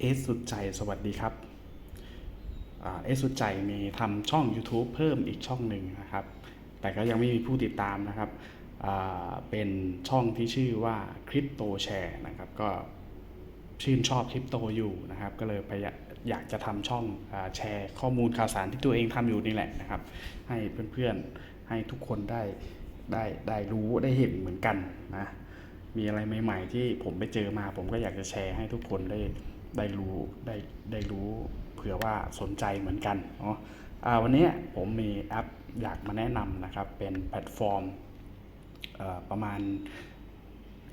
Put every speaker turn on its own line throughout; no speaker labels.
เอสสุดใจสวัสดีครับเอสสุดใจมีทำช่อง YouTube เพิ่มอีกช่องหนึ่งนะครับ แต่ก็ยังไม่มีผู้ติดตามนะครับเป็นช่องที่ชื่อว่าคริปโตแชร์นะครับ ก็ชื่นชอบคริปโตอยู่นะครับ ก็เลยไปอยากจะทำช่องอแชร์ข้อมูลข่าวสารที่ตัวเองทำอยู่นี่แหละนะครับ ให้เพื่อนๆให้ทุกคนได้ได้ได้รู้ได้เห็นเหมือนกันนะมีอะไรใหม่ ๆ ที่ผมไปเจอมาผมก็อยากจะแชร์ให้ทุกคนได้ ได้รู้ได้ได้รู้เผื่อว่าสนใจเหมือนกันเนาะวันนี้ผมมีแอปอยากมาแนะนำนะครับ เป็นแพลตฟอร์มประมาณ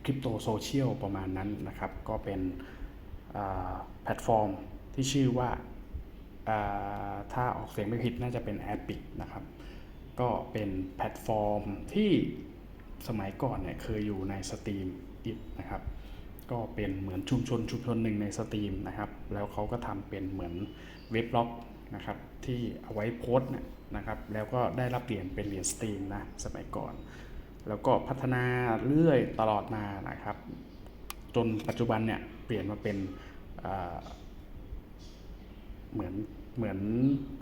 คริปโตโซเชียลประมาณนั้นนะครับ ก็เป็นแพลตฟอร์มที่ชื่อว่าถ้าออกเสียงไม่ผิดน่าจะเป็น a p i c นะครับ ก็เป็นแพลตฟอร์มที่สมัยก่อนเนี่ยเคยอยู่ในสตรีมอินะครับ ก็เป็นเหมือนชุมชนชุมชนหนึ่งในสตรีมนะครับ แล้วเขาก็ทำเป็นเหมือนเว็บบล็อกนะครับที่เอาไว้โพสต์นะครับ แล้วก็ได้รับเหรียญเป็นเหรียญสตรีมนะสมัยก่อน แล้วก็พัฒนาเรื่อยตลอดมานะครับ จนปัจจุบันเนี่ยเปลี่ยนมาเป็นเหมือนเหมือน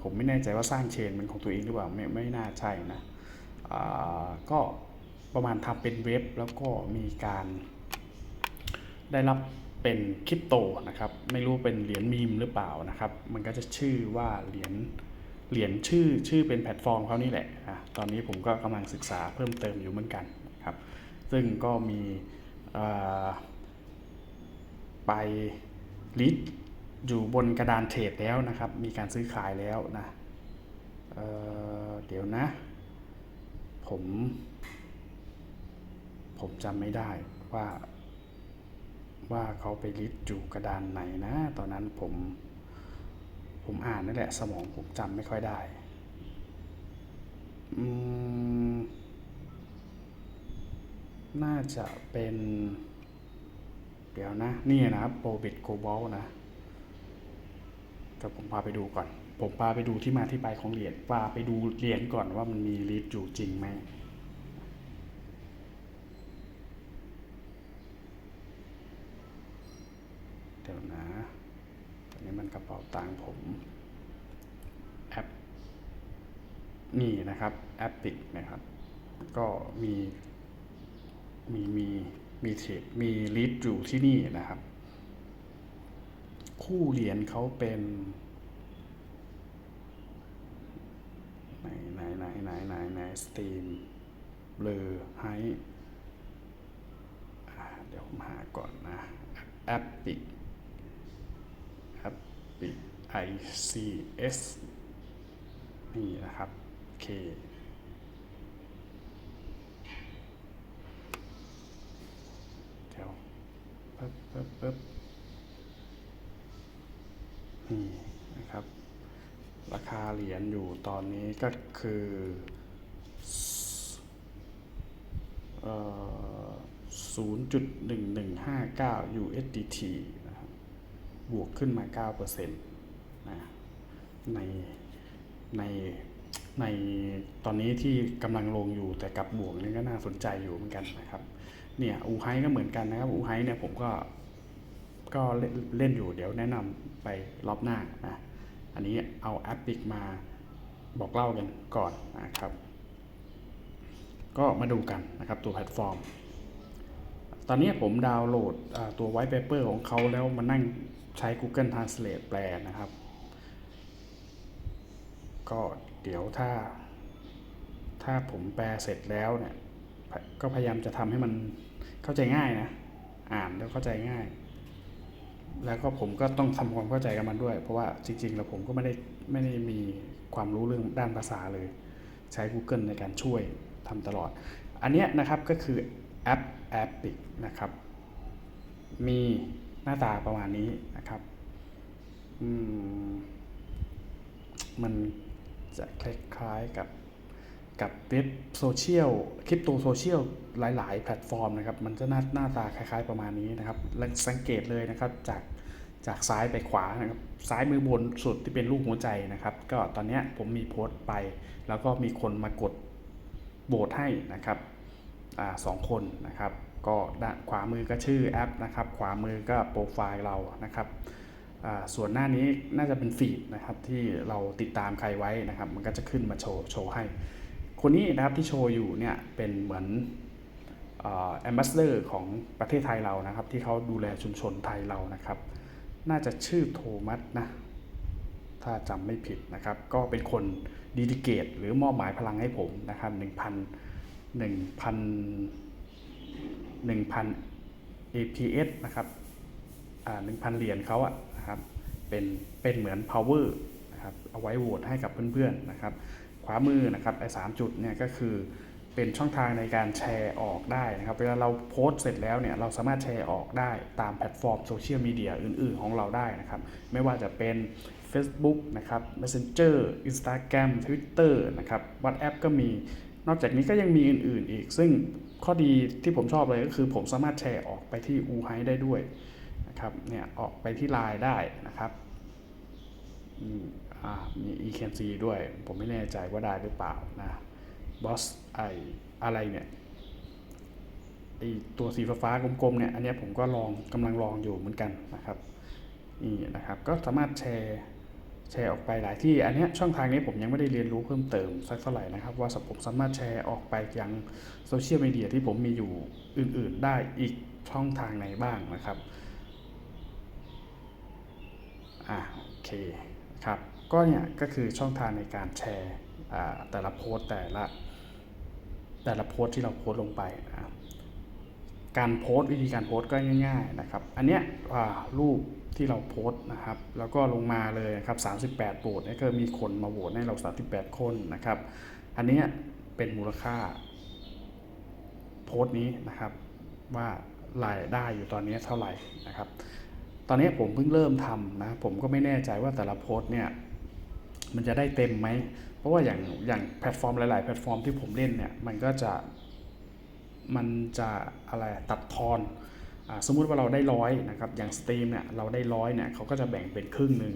ผมไม่แน่ใจว่าสร้างเชนเป็นของตัวเองหรือเปล่าไม่ไม่น่าใช่นะก็ประมาณทำเป็นเว็บแล้วก็มีการ ได้รับเป็นคริปโตนะครับไม่รู้เป็นเหรียญมีมหรือเปล่านะครับมันก็จะชื่อว่าเหรียญเหรียญชื่อชื่อเป็นแพลตฟอร์มเขานี่แหละอะตอนนี้ผมก็กำลังศึกษาเพิ่มเติมอยู่เหมือนกันครับซึ่งก็มีไปลิสอยู่บนกระดานเทรดแล้วนะครับ มีการซื้อขายแล้วนะเเดี๋ยวนะ ผม ผมจำไม่ได้ว่า ว่าเขาไปลิสต์อยู่กระดานไหนนะ ตอนนั้นผม ผมอ่านนั่นแหละ สมองผมจำไม่ค่อยได้อืมน่าจะเป็น เดี๋ยวนะ นี่นะครับโปรบิ t โกบอลนะก็ผมพาไปดูก่อน ผมพาไปดูที่มาที่ไปของเหรียญพาไปดูเหรียญก่อนว่ามันมีลิสต์อยู่จริงไหม เดี๋ยวนะอันนี้มันกระเป๋าตังค์ผมแอปนี่นะครับแอปปิกนะครับ ก็มีมีมีมีเทรดมีลิสต์อยู่ที่นี่นะครับ คู่เหรียญเขาเป็นไหนไหนไหนไหนไหนไหนสตรีมเบลอไฮเดี๋ยวผมหาก่อนนะแอปปิก ปปิก ICS นี่นะครับโอเคเดี๋ยวปึ๊บปึ๊บปึ๊บนี่นะครับ ราคาเหรียญอยู่ตอนนี้ก็คือเอ่อ0.1159 USDT บวกขึ้นมา 9%นะในในในตอนนี้ที่กำลังลงอยู่แต่กับบวกนี่ก็น่าสนใจอยู่เหมือนกันนะครับเนี่ยอูไฮก็เหมือนกันนะครับอูไฮเนี่ยผมก็ก็เล่นอยู่เดี๋ยวแนะนำไปรอบหน้านะอันนี้เอาแอปปิกมาบอกเล่ากันก่อนนะครับ ก็มาดูกันนะครับตัวแพลตฟอร์ม ตอนนี้ผมดาวน์โหลดตัวไวท์เปเปอร์ของเขาแล้วมานั่ง ใช้ Google Translate แปลนะครับ ก็เดี๋ยวถ้า ถ้าผมแปลเสร็จแล้วเนี่ย ก็พยายามจะทำให้มันเข้าใจง่ายนะ อ่านแล้วเข้าใจง่าย แล้วก็ผมก็ต้องทำความเข้าใจกับมันด้วย เพราะว่าจริง ๆ แล้วผมก็ไม่ได้ไม่ได้มีความรู้เรื่องด้านภาษาเลย ใช้ Google ในการช่วยทำตลอด อันเนี้ยนะครับก็คือแอปแอปปิกนะครับ มี หน้าตาประมาณนี้นะครับอืมมันจะคล้ายๆกับกับเว็บโซเชียลคริปโตโซเชียลหลาย ๆ แพลตฟอร์มนะครับ มันจะหน้าหน้าตาคล้ายๆประมาณนี้นะครับและสังเกตเลยนะครับจากจากซ้ายไปขวานะครับซ้ายมือบนสุดที่เป็นรูปหัวใจนะครับ ก็ตอนนี้ผมมีโพสต์ไป แล้วก็มีคนมากดโบสให้นะครับอ่าสองคนนะครับ ก็ขวามือก็ชื่อแอปนะครับ ขวามือก็โปรไฟล์เรานะครับส่วนหน้านี้น่าจะเป็นฟีดนะครับที่เราติดตามใครไว้นะครับ มันก็จะขึ้นมาโชว์โชว์ให้ คนนี้นะครับที่โชว์อยู่เนี่ยเป็นเหมือนแอมบาสเดอร์ของประเทศไทยเรานะครับ ที่เขาดูแลชุมชนไทยเรานะครับ น่าจะชื่อโทมัสนะถ้าจำไม่ผิดนะครับ ก็เป็นคนดีดิเกต หรือมอบหมายพลังให้ผมนะครับ1,000 1,000 1,000 APS นะครับอ่า1,000 เหรียญเขาอะนะครับเป็นเป็นเหมือน power นะครับเอาไว้โหวตให้กับเพื่อนๆนะครับขวามือนะครับไอ้สามจุดเนี่ยก็คือเป็นช่องทางในการแชร์ออกได้นะครับเวลาเราโพสต์เสร็จแล้วเนี่ยเราสามารถแชร์ออกได้ตามแพลตฟอร์มโซเชียลมีเดียอื่นๆของเราได้นะครับไม่ว่าจะเป็น Facebook นะครับ Messenger Instagram Twitter นะครับ WhatsApp ก็มีนอกจากนี้ก็ยังมีอื่นๆอีก ซึ่ง ข้อดีที่ผมชอบเลยก็คือผมสามารถแชร์ออกไปที่ u h i ได้ด้วยนะครับเนี่ยออกไปที่ Line ได้นะครับอืมอ่ามี e-cnc ด้วย ผมไม่แน่ใจว่าได้หรือเปล่านะ boss ไออะไรเนี่ยไอตัวสีฟ้าๆกลมๆเนี่ยอันนี้ผมก็ลองกำลังลองอยู่เหมือนกันนะครับนี่นะครับก็สามารถแชร์ แชร์ออกไปหลายที่ อันนี้ช่องทางนี้ผมยังไม่ได้เรียนรู้เพิ่มเติมสักเท่าไหร่นะครับ ว่าผมสามารถแชร์ออกไปยังโซเชียลมีเดียที่ผมมีอยู่อื่น ๆ ได้อีกช่องทางไหนบ้างนะครับอ่าโอเคครับก็เนี่ยก็คือช่องทางในการแชร์แต่ละโพสต์แต่ละแต่ละโพสต์ที่เราโพสต์ลงไปนะการโพสต์วิธีการโพสต์ก็ง่าย ๆนะครับ อันเนี้ยรูป ที่เราโพสต์นะครับ แล้วก็ลงมาเลยครับ 38โหวตเนี่ยก็มีคนมาโหวตให้เรา 38 คนนะครับ อันนี้เป็นมูลค่า โพสต์นี้นะครับว่ารายได้อยู่ตอนนี้เท่าไหร่นะครับ ตอนนี้ผมเพิ่งเริ่มทำนะ ผมก็ไม่แน่ใจว่าแต่ละโพสต์เนี่ยมันจะได้เต็มไหม เพราะว่าอย่างอย่างแพลตฟอร์มหลาย ๆ แพลตฟอร์มที่ผมเล่นเนี่ยมันก็จะมันจะอะไรตัดทอน สมมุติว่าเราได้ร้อยนะครับอย่างสตรีมเนี่ยเราได้ร้อยเนี่ยเขาก็จะแบ่งเป็นครึ่งหนึ่ง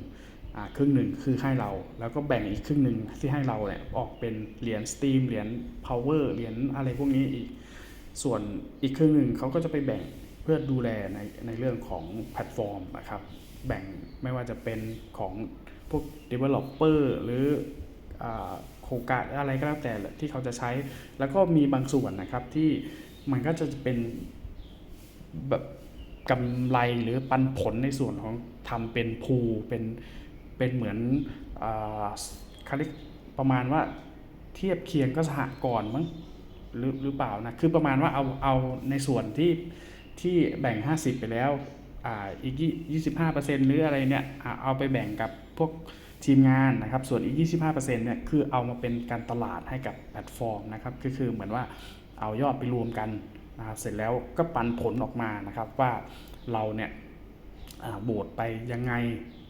ครึ่งหนึ่งคือให้เรา แล้วก็แบ่งอีกครึ่งหนึ่งที่ให้เราเนี่ยออกเป็นเหรียญสตรีมเหรียญ power เหรียญอะไรพวกนี้อีกส่วนอีกครึ่งหนึ่งเขาก็จะไปแบ่งเพื่อดูแลในในเรื่องของแพลตฟอร์มนะครับแบ่งไม่ว่าจะเป็นของพวก developer หรือโครงการอะไรก็แล้วแต่ที่เขาจะใช้ แล้วก็มีบางส่วนนะครับที่มันก็จะเป็น แบบกำไรหรือปันผลในส่วนของทำเป็นพูเป็นเป็นเหมือนอาเขาเรียกประมาณว่าเทียบเคียงก็สหกรณ์มั้งหรือหรือเปล่านะคือประมาณว่าเอาเอาในส่วนที่ที่แบ่ง 50 ไปแล้วอ่าอีกยี่25%หรืออะไรเนี่ยอ่าเอาไปแบ่งกับพวกทีมงานนะครับ ส่วนอีก 25%เนี่ยคือเอามาเป็นการตลาดให้กับแพลตฟอร์มนะครับก็คือเหมือนว่าเอายอดไปรวมกัน นะครับเสร็จแล้วก็ปันผลออกมานะครับว่าเราเนี่ยอ่าโบสไปยังไง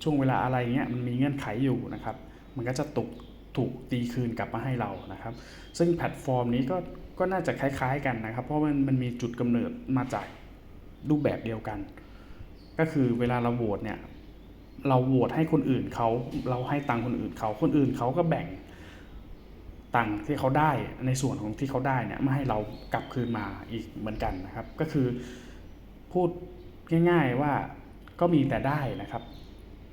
ช่วงเวลาอะไรเงี้ยมันมีเงื่อนไขอยู่นะครับมันก็จะตกถูกตีคืนกลับมาให้เรานะครับ ซึ่งแพลตฟอร์มนี้ก็ก็น่าจะคล้ายๆกันนะครับ เพราะมันมันมีจุดกำเนิดมาจากรูปแบบเดียวกัน ก็คือเวลาเราโหวตเนี่ยเราโหวตให้คนอื่นเขาเราให้ตังคนอื่นเขาคนอื่นเขาก็แบ่ง ตังค์ที่เขาได้ในส่วนของที่เขาได้เนี่ยมาให้เรากลับคืนมาอีกเหมือนกันนะครับ ก็คือพูดง่ายๆว่าก็มีแต่ได้นะครับ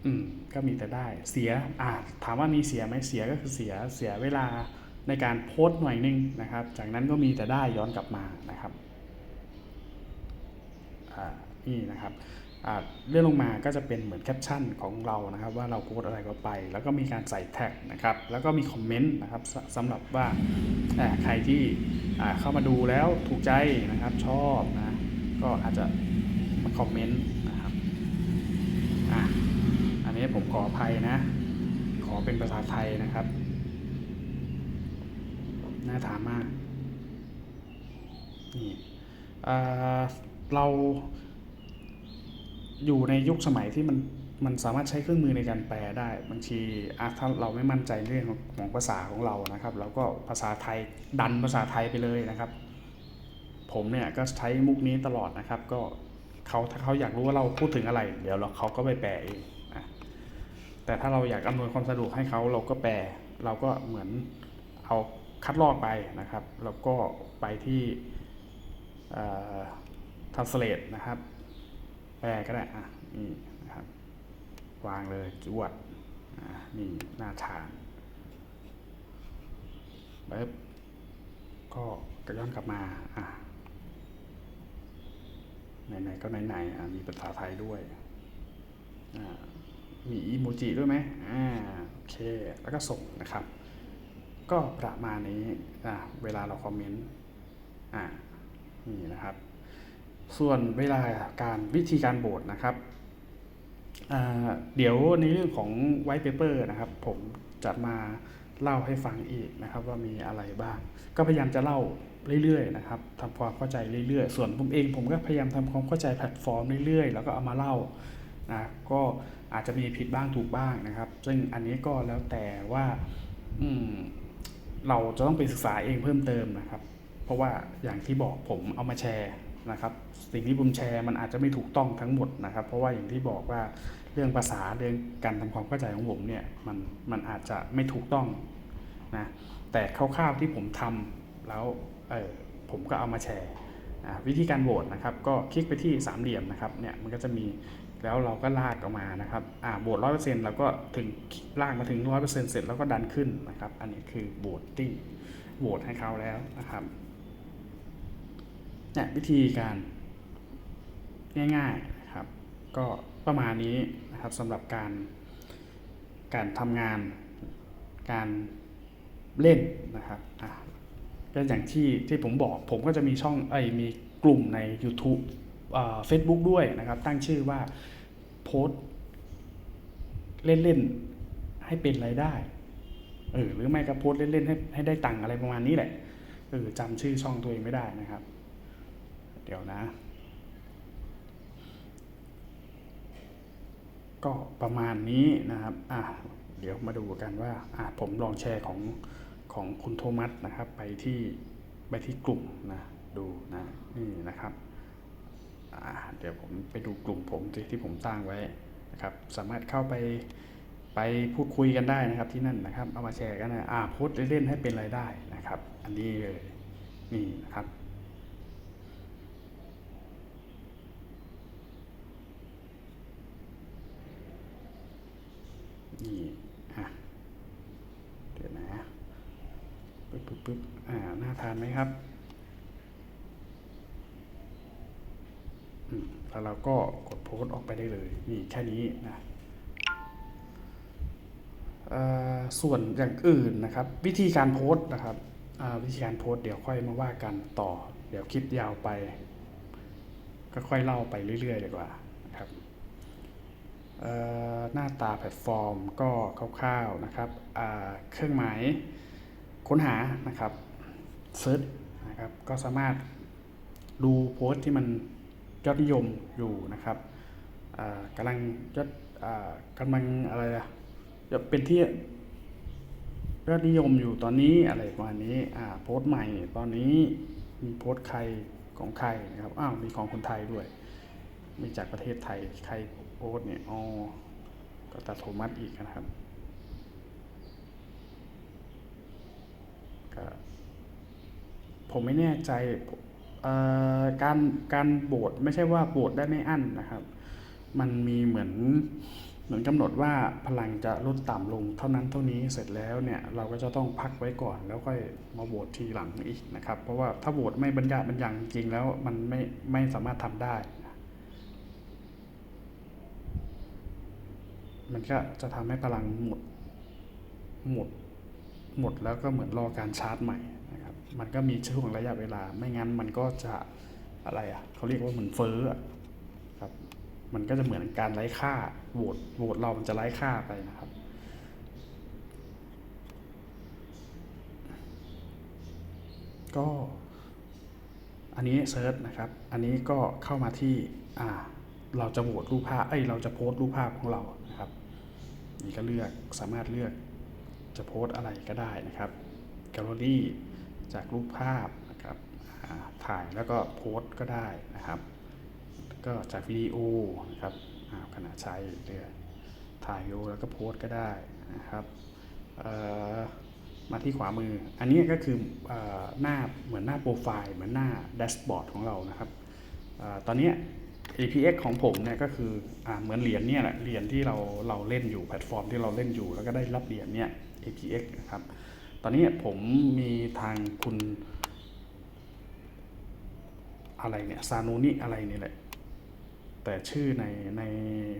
อืมก็มีแต่ได้เสียอ่าถามว่ามีเสียไหมเสียก็คือเสียเสียเวลาในการโพสต์หน่อยนึงนะครับ จากนั้นก็มีแต่ได้ย้อนกลับมานะครับอ่านี่นะครับ เลื่อนลงมาก็จะเป็นเหมือนแคปชั่นของเรานะครับว่าเราโพสอะไรก็ไป แล้วก็มีการใส่แท็กนะครับแล้วก็มีคอมเมนต์นะครับสำหรับว่าใครที่เข้ามาดูแล้วถูกใจนะครับชอบนะก็อาจจะมาคอมเมนต์นะครับอ่าอันนี้ผมขออภัยนะขอเป็นภาษาไทยนะครับน่าถามมากนี่เรา อยู่ในยุคสมัยที่มันมันสามารถใช้เครื่องมือในการแปลได้บางทีถ้าเราไม่มั่นใจเรื่องของภาษาของเรานะครับเราก็ภาษาไทยดันภาษาไทยไปเลยนะครับ ผมเนี่ยก็ใช้มุกนี้ตลอดนะครับ ก็เขาถ้าเขาอยากรู้ว่าเราพูดถึงอะไร เดี๋ยวเราเขาก็ไปแปลเองนะแต่ถ้าเราอยากอำนวยความสะดวกให้เขาเราก็แปล เราก็เหมือนเอาคัดลอกไปนะครับ แล้วก็ไปที่ทันสเลตนะครับ แปลก็ได้อะนี่นะครับ วางเลยจวดอ่านี่หน่าทานปึ๊บก็กระย้อนกลับมาอะไหนๆก็ไหนๆอะมีภาษาไทยด้วยอ่ามีอีโมจิด้วยไหมอ่าโอเค แล้วก็ส่งนะครับ ก็ประมาณนี้อะเวลาเราคอมเมนต์อ่านี่นะครับ ส่วนเวลาการวิธีการโบสนะครับ เดี๋ยวในเรื่องของไว t ์เปเปอร์นะครับ ผมจะมาเล่าให้ฟังอีกนะครับว่ามีอะไรบ้าง ก็พยายามจะเล่าเรื่อยๆนะครับทำความเข้าใจเรื่อยๆ ส่วนผมเองผมก็พยายามทำความเข้าใจแพลตฟอร์มเรื่อยๆ แล้วก็เอามาเล่านะก็อาจจะมีผิดบ้างถูกบ้างนะครับ ซึ่งอันนี้ก็แล้วแต่ว่าอืเราจะต้องไปศึกษาเองเพิ่มเติมนะครับ เพราะว่าอย่างที่บอกผมเอามาแชร์ นะครับสิ่งที่ผมแชร์มันอาจจะไม่ถูกต้องทั้งหมดนะครับ เพราะว่าอย่างที่บอกว่าเรื่องภาษาเรื่องการทำความเข้าใจของผมเนี่ยมันมันอาจจะไม่ถูกต้องนะแต่คร่าวๆที่ผมทำแล้วเออผมก็เอามาแชร์วิธีการโหวตนะครับ ก็คลิกไปที่สามเหลี่ยมนะครับเนี่ยมันก็จะมีแล้วเราก็ลากออกมานะครับอ่าโหวตร้อยเปอร์เซ็นต์เราก็ถึงลากมาถึงร้อยเปอร์เซ็นต์เสร็จแล้วก็ดันขึ้นนะครับ อันนี้คือโหวตติ้งโหวตให้เขาแล้วนะครับ เนี่ยวิธีการง่ายๆนะครับ ก็ประมาณนี้นะครับสำหรับการการทำงานการเล่นนะครับอะก็อย่างที่ที่ผมบอกผมก็จะมีช่องไอ้มีกลุ่มใน YouTube เฟซบุ๊กด้วยนะครับ ตั้งชื่อว่าโพสต์เล่นๆให้เป็นรายได้เออหรือไม่ก็โพสต์เล่นๆให้ให้ได้ตังค์อะไรประมาณนี้แหละเออจำชื่อช่องตัวเองไม่ได้นะครับ ดี๋ยวนะ ก็ประมาณนี้นะครับอะเดี๋ยวมาดูกันว่าอะผมลองแชร์ของของคุณโทมัสนะครับ ไปที่ไปที่กลุ่มนะดูนะนี่นะครับอะเดี๋ยวผมไปดูกลุ่มผมที่ที่ผมตั้างไว้นะครับ สามารถเข้าไปไปพูดคุยกันได้นะครับที่นั่นนะครับ เอามาแชร์กันนะอ่าโพสต์เล่นๆให้เป็นรายได้นะครับ อันนี้เลยนี่นะครับ นี่อะเดี๋ยวนะปึ๊บปึ๊บปึ๊บอ่าน่าทานไหมครับแล้วเราก็กดโพสต์ออกไปได้เลย นี่แค่นี้นะส่วนอย่างอื่นนะครับ วิธีการโพสต์นะครับวิธีการโพสต์เดี๋ยวค่อยมาว่ากันต่อ เดี๋ยวคลิปยาวไป ก็ค่อยเล่าไปเรื่อยๆดีกว่า หน้าตาแพลตฟอร์มก็คร่าวๆนะครับเครื่องหมายค้นหานะครับเซิร์ชนะครับก็สามารถดูโพสต์ที่มันยอดนิยมอยู่นะครับกำลังยอดกำลังอะไรอะจะเป็นที่ยอดนิยมอยู่ตอนนี้อะไรประมาณนี้โพสต์ใหม่ตอนนี้มีโพสต์ใครของใครนะครับอ้าวมีของคนไทยด้วย มีจากประเทศไทยใครโพ สต์เนี่ยอ๋อก็ตาโทมัสอีกนะครับ ก็ผมไม่แน่ใจเอ่อการการโบสไม่ใช่ว่าโบสได้ไม่อั้นนะครับ มันมีเหมือนเหมือนกำหนดว่าพลังจะลดต่ำลงเท่านั้นเท่านี้เสร็จแล้วเนี่ยเราก็จะต้องพักไว้ก่อนแล้วค่อยมาโหวตทีหลังอีกนะครับ เพราะว่าถ้าโหวตไม่บรรยาบรรยังจริงแล้วมันไม่ไม่สามารถทำได้ มันก็จะทำให้พลังหมดหมดหมดแล้วก็เหมือนรอการชาร์จใหม่นะครับ มันก็มีช่วงระยะเวลา ไม่งั้นมันก็จะอะไรอะเขาเรียกว่าเหมือนเฟ้อครับ มันก็จะเหมือนการไร้ค่าโหวตโหวตเรามันจะไร้ค่าไปนะครับ ก็อันนี้เซิร์ชนะครับ อันนี้ก็เข้ามาที่อ่า เราจะโหวตรูปภาพเอ้ยเราจะโพสต์รูปภาพของเรานะครับ นี่ก็เลือกสามารถเลือกจะโพสต์อะไรก็ได้นะครับแกลเลอรี่จากรูปภาพนะครับถ่ายแล้วก็โพสต์ก็ได้นะครับ ก็จากวิดีโอนะครับอ่าขณะใช้เลือถ่ายวิดีโอแล้วก็โพสต์ก็ได้นะครับมาที่ขวามือ อันนี้ก็คืออหน้าเหมือนหน้าโปรไฟล์เหมือนหน้าแดชบอร์ดของเรานะครับอตอนนี้ APX ของผมเนี่ยก็คืออเหมือนเหรียญเนี่ยแหละเหรียญที่เราเราเล่นอยู่แพลตฟอร์มที่เราเล่นอยู่ แล้วก็ได้รับเหรียญเนี่ย APX นะครับ ตอนนี้ผมมีทางคุณอะไรเนี่ยซานูนิอะไรนี่แหละ แต่ชื่อในใน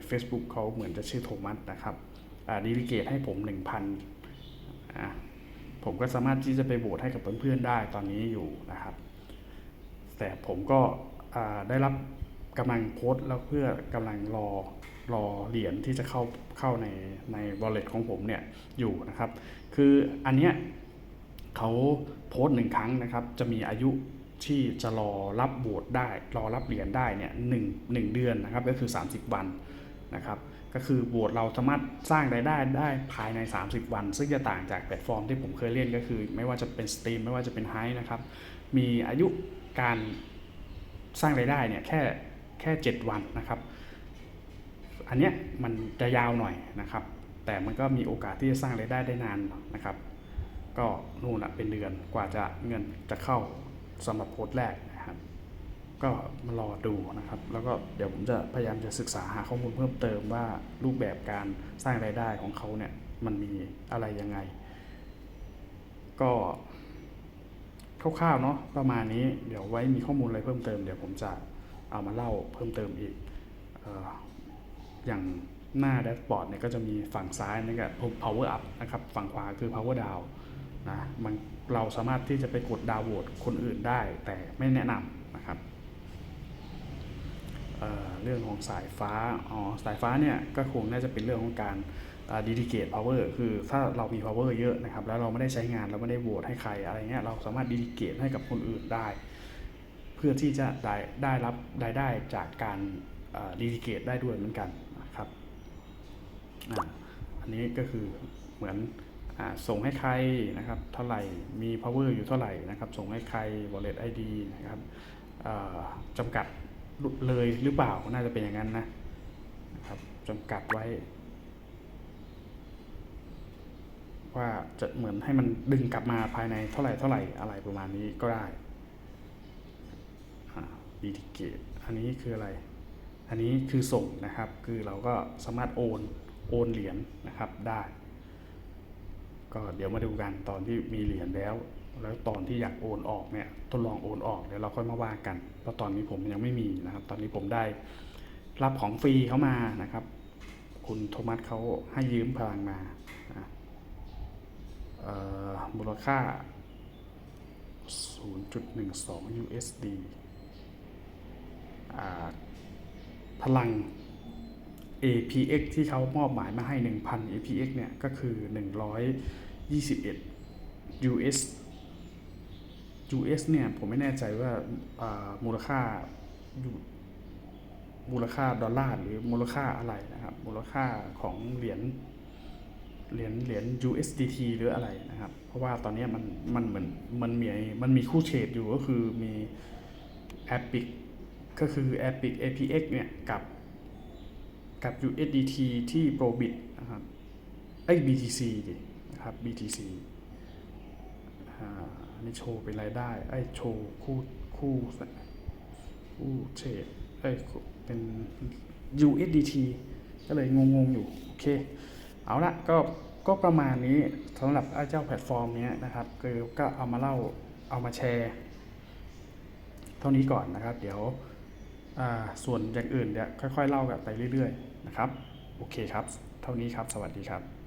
Facebook เขาเหมือนจะชื่อโทมัสนะครับดีลิเกตให้ผม 1,000อะผมก็สามารถที่จะไปโหวตให้กับเพื่อนๆได้ตอนนี้อยู่นะครับ แต่ผมก็ได้รับ กำลังโพสต์แล้วเพื่อกำลังรอรอเหรียญที่จะเข้าเข้าในใน wallet ของผมเนี่ยอยู่นะครับ คืออันเนี้ยเขาโพสต์หนึ่งครั้งนะครับ จะมีอายุที่จะรอรับโหวตได้ รอรับเหรียญได้เนี่ยหนึ่งหนึ่งเดือนนะครับ ก็คือ 30 วันนะครับ ก็คือโหวตเราสามารถสร้างรายได้ได้ภายใน 30 วัน ซึ่งจะต่างจากแพลตฟอร์มที่ผมเคยเล่นก็คือ ไม่ว่าจะเป็นสตรีมไม่ว่าจะเป็นไฮนะครับ มีอายุการสร้างรายได้เนี่ยแค่ แค่ 7 วันนะครับ อันเนี้ยมันจะยาวหน่อยนะครับ แต่มันก็มีโอกาสที่จะสร้างรายได้ได้นานนะครับ ก็นู่นละเป็นเดือนกว่าจะเงินจะเข้าสำหรับโพสต์แรกนะครับ ก็มารอดูนะครับ แล้วก็เดี๋ยวผมจะพยายามจะศึกษาหาข้อมูลเพิ่มเติมว่ารูปแบบการสร้างรายได้ของเขาเนี่ยมันมีอะไรยังไง ก็คร่าวๆเนาะประมาณนี้เดี๋ยวไว้มีข้อมูลอะไรเพิ่มเติมเดี๋ยวผมจะ เอามาเล่าเพิ่มเติมอีกออย่างหน้าแดชบอร์ดเนี่ยก็จะมีฝั่งซ้ายนี่ก็ power up นะครับฝั่งขวาคือ power down นะมันเราสามารถที่จะไปกดดาวน์โหวตคนอื่นได้แต่ไม่แนะนำนะครับเเรื่องของสายฟ้าอ๋อสายฟ้าเนี่ยก็คงน่าจะเป็นเรื่องของการดีดิเกตพาวเวอร์คือถ้าเรามี power เยอะนะครับแล้วเราไม่ได้ใช้งานเราไม่ได้โหวตให้ใครอะไรเงี้ยเราสามารถดีดิเกตให้กับคนอื่นได้ พื่อที่จะได้ได้รับรายได้จากการดีดิเกตได้ด้วยเหมือนกันนะครับอันนี้ก็คือเหมือนอส่งให้ใครนะครับเท่าไหร่ มี power อยู่เท่าไหร่นะครับ ส่งให้ใคร wallet ID นะครับจำกัดเลยหรือเปล่า น่าจะเป็นอย่างนั้นนะนะครับจำกัดไว้ ว่าจะเหมือนให้มันดึงกลับมาภายในเท่าไหร่เท่าไหร่อะไรประมาณนี้ก็ได้ ดีทิเกตอันนี้คืออะไร อันนี้คือส่งนะครับ คือเราก็สามารถโอนโอนเหรียญนะครับได้ ก็เดี๋ยวมาดูกันตอนที่มีเหรียญแล้ว แล้วตอนที่อยากโอนออกเนี่ยทดลองโอนออกเดี๋ยวเราค่อยมาว่ากัน เพราะตอนนี้ผมยังไม่มีนะครับ ตอนนี้ผมได้รับของฟรีเข้ามานะครับ คุณโทมัสเขาให้ยืมพลังมามูลค่า 0.12 USD อ่า พลัง APX ที่เขามอบหมายมาให้ 1,000 APX เนี่ย ก็คือ 121 US US เนี่ย ผมไม่แน่ใจว่ามูลค่ามูลค่าดอลลาร์หรือมูลค่าอะไรนะครับ มูลค่าของเหรียญเหรียญเหรียญ USDT หรืออะไรนะครับ เพราะว่าตอนนี้มันมันเหมือนมันมีมันมีคู่เทรดอยู่ก็คือมี Epic ก็คือ Epic APX เนี่ยกับกับ USDT ที่ Probit นะครับไอ้ BTC ดินะครับ BTC อ่าอันนี้โชว์เป็นรายได้ไอ้โชว์คู่คู่คู่เทรดไอ้เป็น USDT ก็เลยงงๆอยู่ โอเค เอาละก็ก็ประมาณนี้สำหรับไอ้เจ้าแพลตฟอร์มเนี้ยนะครับคือก็เอามาเล่าเอามาแชร์ เท่านี้ก่อนนะครับ เดี๋ยว ส่วนอย่างอื่นเดี๋ยวค่อยๆเล่ากันไปเรื่อยๆนะครับ โอเคครับ เท่านี้ครับ สวัสดีครับ